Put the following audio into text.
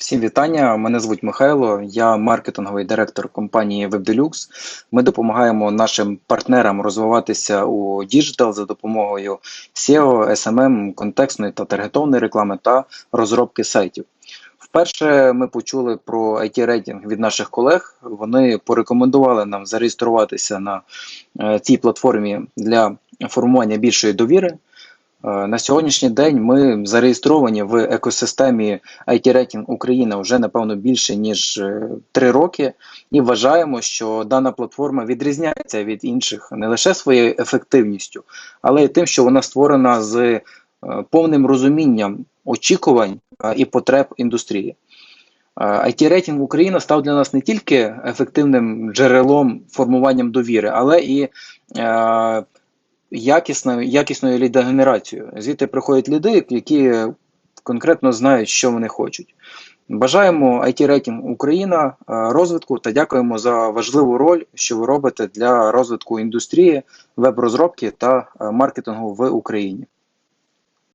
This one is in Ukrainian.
Всім вітання. Мене звуть Михайло. Я маркетинговий директор компанії WebDeluxe. Ми допомагаємо нашим партнерам розвиватися у діджитал за допомогою SEO, SMM, контекстної та таргетовної реклами та розробки сайтів. Вперше ми почули про it рейтинг від наших колег. Вони порекомендували нам зареєструватися на е, цій платформі для формування більшої довіри. Е, На сьогоднішній день ми зареєстровані в екосистемі IT Rating Україна вже напевно більше ніж е, три роки, і вважаємо, що дана платформа відрізняється від інших не лише своєю ефективністю, але й тим, що вона створена з е, повним розумінням очікувань і потреб індустрії. it рейтинг Україна став для нас не тільки ефективним джерелом формуванням довіри, але і е, якісною, якісною лідогенерацією. Звідти приходять ліди, які конкретно знають, що вони хочуть. Бажаємо IT рейтинг Україна е, розвитку та дякуємо за важливу роль, що ви робите для розвитку індустрії, веб-розробки та е, маркетингу в Україні.